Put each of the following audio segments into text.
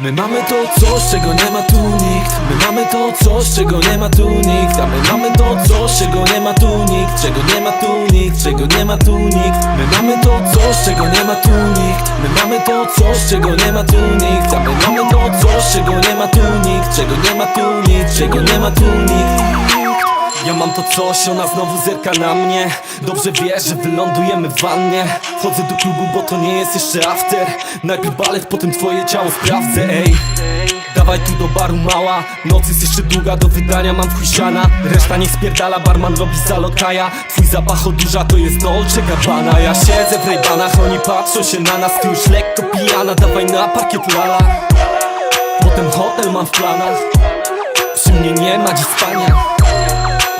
My mamy to coś, czego nie ma tu nikt My mamy to coś, czego nie ma tu nikt A my mamy to coś, czego nie ma tu nikt Czego nie ma tu nikt, czego nie ma tu nikt My mamy to coś, czego nie ma tu nikt My mamy to coś, czego nie ma tu nikt A my mamy to coś, czego nie ma tu nikt Czego nie ma tu nikt, czego nie ma tu nikt ja mam to coś, ona znowu zerka na mnie. Dobrze wie, że wylądujemy w wannie. Chodzę do klubu, bo to nie jest jeszcze after. Najpierw balet, potem twoje ciało sprawdzę, ej. Dawaj tu do baru mała. Noc jest jeszcze długa, do wydania mam twój siana. Reszta niech spierdala, barman robi zalokaja Twój zapach odurza, to jest Dolce Gabbana. Ja siedzę w rejbanach, oni patrzą się na nas. Ty już lekko pijana, dawaj na parkiet lala. Potem hotel mam w planach. Przy mnie nie ma dziś spania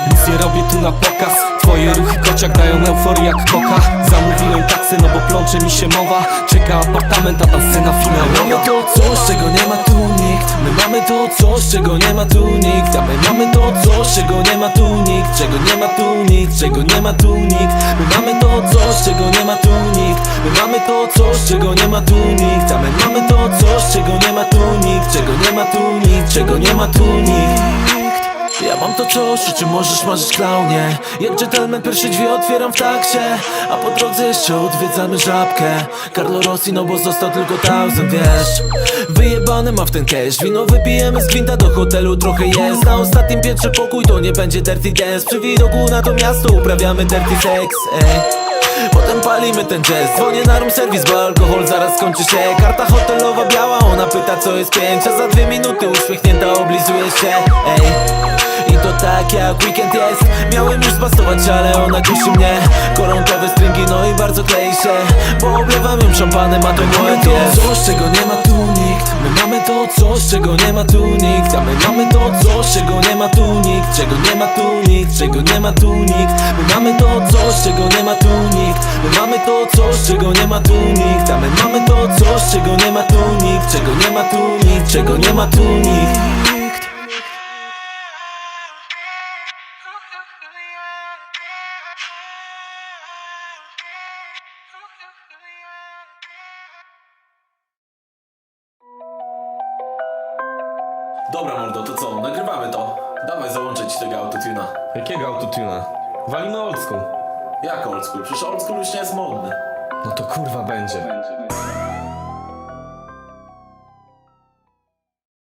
nic nie robię tu na pokaz Twoje ruchy kociak dają euforię jak koka Zamówiłem taksę, no bo plącze mi się mowa Czeka apartament, a ta scena finałowa Mamy to coś, czego nie ma tu nikt My mamy to coś, czego nie ma tu nikt A my mamy to coś, czego nie ma tu nikt Czego nie ma tu nikt, czego nie ma tu nikt My mamy to coś, czego nie ma tu nikt My mamy to coś, czego nie ma tu nikt A my mamy to coś, czego nie ma tu nikt Czego nie ma tu nikt, czego nie ma tu nikt o czym możesz marzyć klaunie? Jak gentleman pierwsze drzwi otwieram w taksie A po drodze jeszcze odwiedzamy żabkę. Carlo Rossi, no bo został tylko thousand, wiesz? Wyjebany ma w ten cash Wino wypijemy z gwinta do hotelu trochę jest. Na ostatnim piętrze pokój to nie będzie dirty dance. Przy widoku na to miasto uprawiamy dirty sex, ey Potem palimy ten jazz Dzwonię na room service, bo alkohol zaraz skończy się. Karta hotelowa biała, ona pyta co jest pięć A za dwie minuty uśmiechnięta oblizuje się Ej i to tak jak weekend jest Miałem już zbastować, ale ona kusi mnie Koronkowe stringi, no i bardzo klei się Bo oblewam ją szampanem, a to moje to coś, czego nie ma tu nikt My mamy to coś, czego nie ma tu nikt A my mamy to coś, czego nie ma tu nikt Czego nie ma tu nikt, czego nie ma tu nikt My mamy to coś, czego nie ma tu nikt My mamy to coś, czego nie ma tu nikt A my mamy to coś, czego nie ma tu nikt Czego nie ma tu nikt, czego nie ma tu nikt Dobra mordo, to co? Nagrywamy to. Dawaj załączę ci tego autotuna. Jakiego autotuna? Walimy old school Jak old school? Przecież old school już nie jest modny. No to kurwa będzie